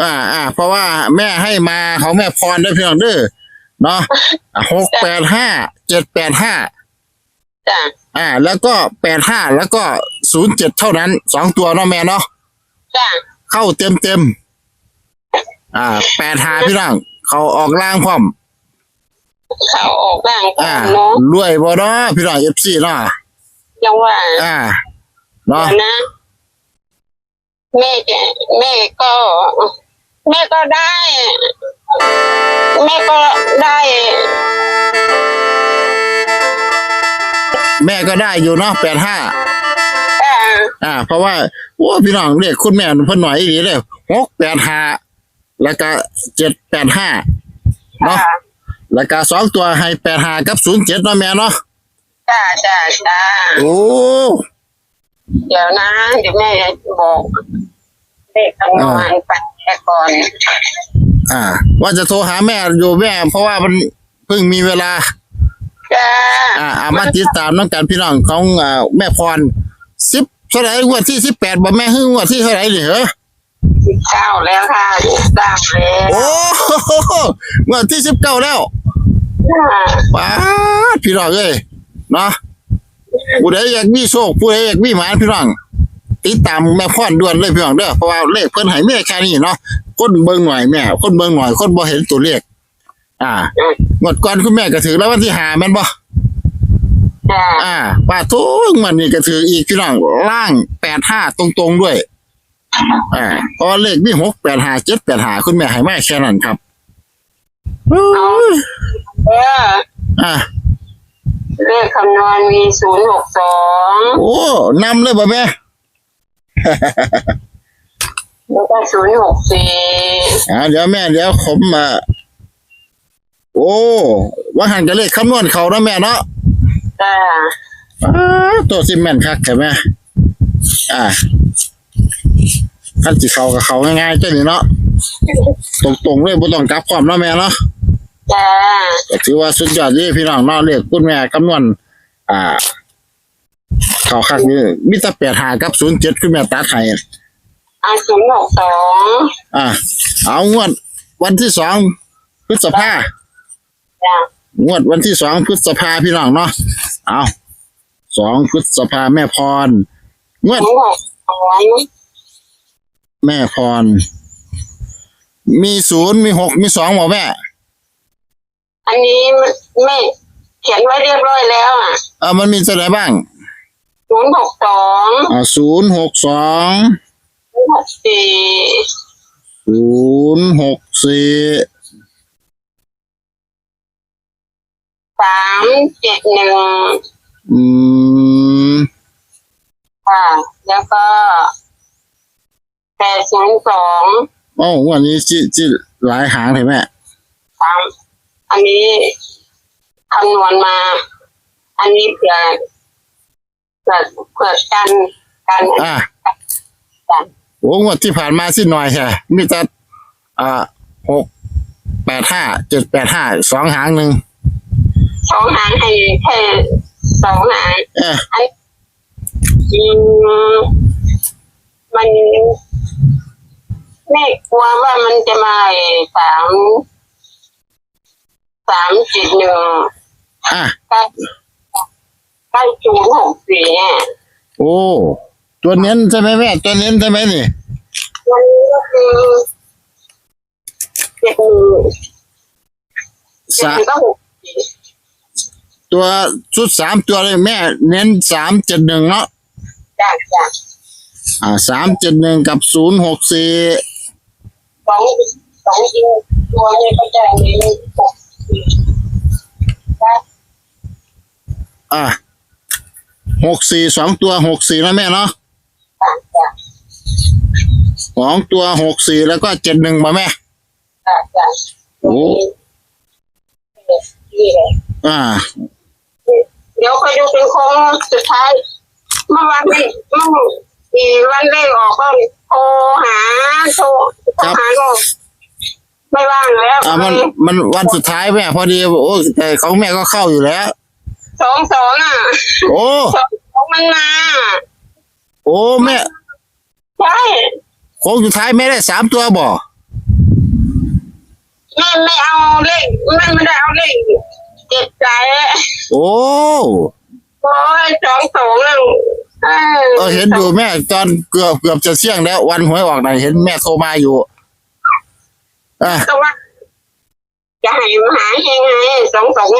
อ่าอ่า เพราะว่าแม่ให้มาของแม่พรด้วยพี่น้องเด้อเนาะหกแปดห้าเจ็ดแปดห้าจ้ะอ่า แล้วก็แปดห้าแล้วก็ศูนย์เจ็ดเท่านั้นสองตัวเนาะแม่เนาะจ้ะเข้าเต็มเต็มๆอ่าแปดหาพี่น้องเขาออกล่างพร้อมเขาออกร่างก่ออ่านเนาะรวยบ่เนาะพี่น้องเอฟซีเนาะยังว่า อ่าเดี๋เนาะยวนะแม่จะแม่ก็ แม่ก็ได้ แม่ก็ได้ แม่ก็ได้อยู่เนาะแปดห้าอ่าอ่า เพราะว่าโอ้พี่น้องเรียกคุณแม่เพิ่นหน่อยอีหลีเลยหกแปดห้าแล้วก็เจ็ดแปดห้าเนาะจ้ะแล้วก็สองตัวให้แปดห้ากับศูนย์เจ็ดเนาะแม่เนาะจ้าจ้าจ้าโอ้เดี๋ยวนะ เดี๋ยวแม่จะบอกเลขคำนวณไป แค่ก่อน อ่า ว่าจะโทรหาแม่อยู่แม่ เพราะว่ามันเพิ่งมีเวลา จ้าอ่าอามาติดตามน้องกันพี่น้องของอ่าแม่พรสิบเท่าไหร่งวดที่สิบแปดบ่แม่ฮึ่งงวดที่เท่าไหร่นี่เหรอเก้าแล้วค่ะเก้าแล้วโอ้โหงวดที่สิบเก้าแล้วจ้าป้าดพี่น้องเอ้ยเนาะผู้ใดอยากมีโชคผู้ใดอยากมีหมานพี่น้อง ติดตามแม่พรด่วนเลยพี่น้องเด้อเพราะว่าเลขเพิ่นให้แม่แค่นี้เนาะคนเบิ่งหน่อยแม่คนเบิ่งหน่อยคนบ่เห็นตัวเลขอ่างวดก่อนคุณแม่ก็ถือแล้ววันที่ห้าแม่นบ่จ้าอ่าว่าทุกมันนี่ก็ถืออีกพี่น้องล่างแปดห้าตรงๆด้วยอ่าเพราะว่าเลขมีหกแปดห้าเจ็ดแปดห้าคุณแม่ให้มาแค่นั้นครับเอาเอออ่าเลขคำนวณมีศูนย์หกสองโอ้นำเลยบ่แม่ แล้วก็ศูนย์หกสี่อ่าเดี๋ยวแม่เดี๋ยวผมมาโอ้ว่าหันกับเลขคำนวณเขาเนาะแม่เนาะจ้าอ้าตัวซิแม่นคักใช่ไหมอ่าขั้นสิเขากับเขาง่ายๆเจ้านี่เนาะตรงๆเลยบ่ต้องกลับความเนาะแม่เนาะจ้าก็ถือว่าสุดยอดนี่พี่น้องเนอกเรียกคุณแม่คำนวณอ่า เขาคักนี่มิตรแปดหากับศูนย์เจ็ดคุณแม่ตัดให้เอาศูนย์หกสองอ่าเอางวด วันที่สองพฤษภาจ้างวดวันที่สองพฤษภาพี่น้องเนาะเอาสองพฤษภาแม่พรงวด ศูนย์หกสองแม่พร มีศูนย์มีหกมีสองบอกแม่ อันนี้แม่เขียนไว้เรียบร้อยแล้วอะ เออมันมีตัวไหนบ้าง ศูนย์หกสองอ่าศูนย์หกสองศูนย์หกสี่ศูนย์หกสี่สามเจ็ดหนึ่งอืมค่ะ แล้วก็แปดศูนย์สองโอ้วันนี้จิจิหลายหางเลยแม่สามอันนี้คำนวณมา อันนี้เผื่อ เผื่อเผื่อกันกันอ่ากันโอ้งวดที่ผ่านมาสิหน่อยแค่มีแต่อ่าหกแปดห้าเจ็ดแปดห้าสองหางหนึ่งสองหางให้แค่สองหางเอออันอืมมันแม่กลัวว่ามันจะมาไอ้สามสามจิตหนึ่งอะใก ล้ใกล้จูนหกสี่เนี่ยโอ้ ตัวเน้นใช่ไหมแม่ ตัวเน้นใช่ไหมนี่ วันนี้ก็คือเจ็ดหนึ่งเจ็ดสาหนึ่งก็หกสี่ตัวชุดสามตัวเลยแม่ เน้นสามเจ็ดหนึ่งเนาะ จ้ะจ้ะอ่าสามเจ็ดหนึ่งกับศูนย์หกสี่สองสองจริงตัวนี้ก็จะมีหกสี่จ้ะอ่า หกสี่สองตัวหกสี่นะแม่เนาะจ้ะจ้ะสองตัวหกสี่แล้วก็เจ็ดหนึ่งมาแม่จ้ะจ้ะโอ้นี่แหละอ่า เดี๋ยวคอยดูเป็นโค้งสุดท้าย เมื่อวันนี้เมื่อมีวันเลขออกก็โทรหาโทรโทรหาก็ไม่ว่างแล้วอ่ามันมันวันสุดท้ายแม่พอดีโอ้แต่ของแม่ก็เข้าอยู่แล้ว สองสองอะโอ้สองสองมันมาโอ้แม่ใช่โค้งสุดท้ายแม่ได้สามตัวบ่แม่ไม่เอาเลขแม่ไม่ได้เอาเลขเจ็ดใจโอ้โอ้ยสองสองนั่งเอเออเห็นอยู่แม่ตอนเกือบเกือบจะเสี่ยงแล้ว วันหวยออกไหนเห็นแม่โทรมาอยู่อะก็ว่าจะให้มหาเฮงไงสองสองเ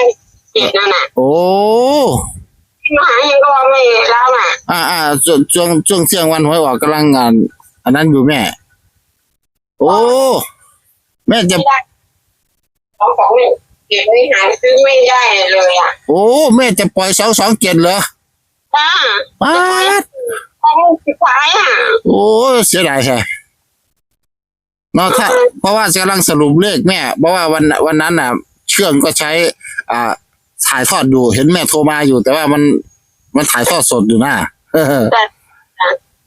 จ็ดนั่นน่ะโอ้มหาเฮงก็ว่าไม่แล้วน่ะอ่าอ่าช่วงช่วงช่วงเที่ยงวันหวยออกกำลังงาน อันนั้นอยู่แม่ โอ้แม่จะไม่ได้สองสองเจ็ดนี่หาซื้อไม่ได้เลยอะโอ้แม่จะปล่อยสองสองเจ็ดเหรอป้าป้าดของสุดท้ายอะโอ้เสียดายแท้เนาะถ้าเพราะว่ากำลังสรุปเลขแม่เพราะว่าวันวันนั้นน่ะ เชื่องก็ใช้ อ่า ถ่ายทอดอยู่เห็นแม่โทรมาอยู่ แต่ว่ามันมันถ่ายทอดสดอยู่นะเออแต่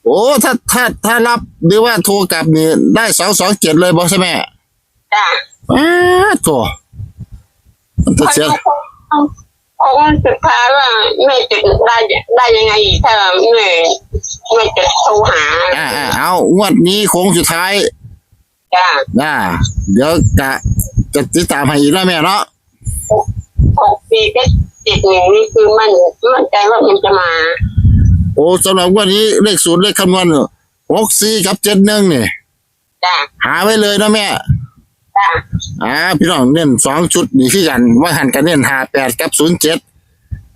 โอ้ถ้าถ้าถ้ารับหรือว่าโทรกลับนี่ได้สองสองเจ็ดเลยบอกใช่ไหมจ้ะอ้าโถมันจะเขาเสียดูของสุดท้ายว่าแม่จะได้ได้ยังไงอีกถ้าแม่แม่จะโทรหาอ่าอ่าเอางวดนี้โค้งสุดท้ายจ้ะนะเดี๋ยวกะจะติดตามให้อีกนะแม่เนาะ หกปีก็เจ็ดหนึ่งนี่คือมันมั่นใจว่ามันจะมา โอ้สำหรับงวันนี้เลขศูนย์เลขคำนวณหกสี่กับเจ็ดหนึ่งนี่จ้ะหาไว้เลยนะแม่จ้ะอ่าพี่น้องเน้นสองชุดนี่คือกันว่าหันกันเน้นหาแปดกับศูนย์เจ็ด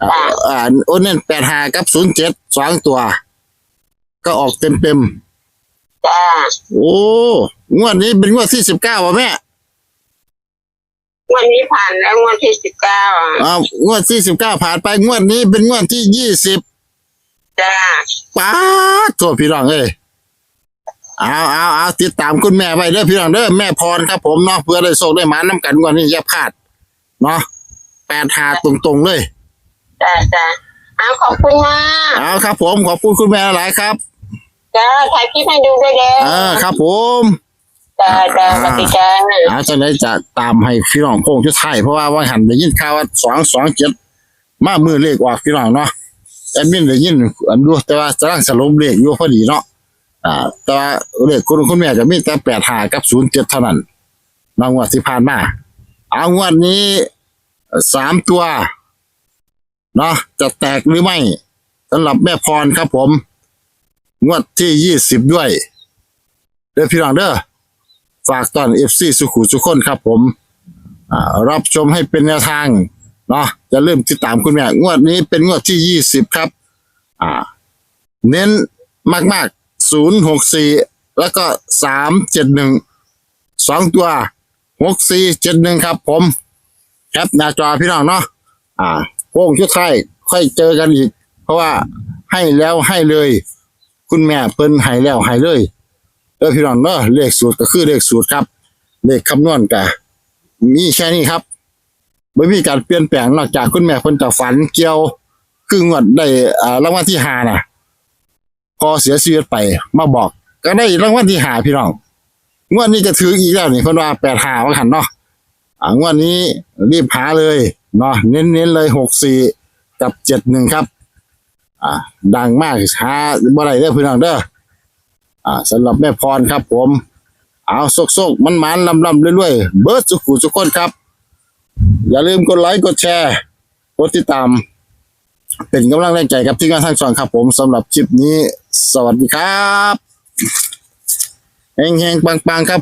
อ่าอ่าโอ้เน้นแปดหากับศูนย์เจ็ดสองตัว ก็ออกเต็มเต็มๆจ้ะโอ้งวดนี้เป็นงวดที่สิบเก้าว่ะแม่ วันนี้ผ่านแล้ววันที่สิบเก้าอะอ่างวดที่สิบเก้าผ่านไปงวดนี้เป็นงวดที่ยี่สิบจ้ะป้าดโทษพี่น้องเอ้ยเอาเอาเอาติดตามคุณแม่ไว้เด้อพี่น้องเด้อแม่พรครับผมเนาะเพื่อได้โชคได้หมาน้ำกันงวันนี้อย่าพลาดเนาะแปดหาตรงๆเลย จ้ะจ้ะเอาขอบคุณมากเอาครับผมขอบคุณคุณแม่หลายครับ จ้ะถ่ายคลิปให้ดูด้วยเด้เออครับผม จ้ะจ้ะสวัสดีจ้ะอาจะได้จะตามให้พี่น้องโค้งชุดไทายเพราะว่าว่าหันได้ยินข่าวว่าสองสองเจ็ดมามือเลขออกพี่น้องเนาะแอดมินได้ยินอันดูแต่ว่าจะร่างสรุปเลขอยู่พอดีเนาะอ่า แต่ว่าเลขคุณคุณแม่จะมีแต่แปดหากับศูนย์เจ็ดเท่านั้นนางวดที่ผ่านมาเอางวดนี้สามตัวเนาะจะแตกหรือไม่สำหรับแม่พรครับผม งวดที่ยี่สิบด้วย เด้อพี่น้องเด้อ ฝากตอนเอฟซีสุขุสุขคนครับผมอ่ารับชมให้เป็นแนวทางเนาะจะเริ่าลืมติดตามคุณแม่งวดนี้เป็นงวดที่ยี่สิบครับ อ่า เน้นมากๆศูนย์หกสี่แล้วก็สามเจ็ดหนึ่งสองตัวหกสี่เจ็ดหนึ่งครับ ผมแคปหน้าจอพี่น้องเนาะอ่าโค้งชุดไทายค่อยเจอกันอีก เพราะว่าให้แล้วให้เลย คุณแม่เพิ่นให้แล้วให้เลย เออพี่น้องเนาะเลขสูตรก็คือเลขสูตรครับ เลขคำนวณก็มีแค่นี้ครับไม่มีการเปลี่ยนแปลงนอกจากคุณแม่คนจะฝันเกี่ยวคืองวดได้อ่ารางวัลที่ห้าน่ะ พอเสียชีวิตไปมาบอก ก็ได้รางวัลที่ห้าพี่น้องงวดนี้จะถืออีกแล้วนี่คนว่าแปดห้าว่าขันเนาะอ่างวดนี้รีบหาเลยเนาะเน้นๆเลยหกสี่กับเจ็ดหนึ่งครับ อ่า ดังมากหาบ่ได้เด้อพี่น้องเด้อ อ่าสำหรับแม่พรครับผม เอาโซกๆมันมันลำลำๆเรื่อยๆ เบิร์ดสุขุสุขคนครับ อย่าลืมกดไลค์กดแชร์ กดติดตาม เป็นกำลังแรงใจกับที่งานทางช่องครับผมสำหรับคลิปนี้ สวัสดีครับเฮงๆปังๆครับ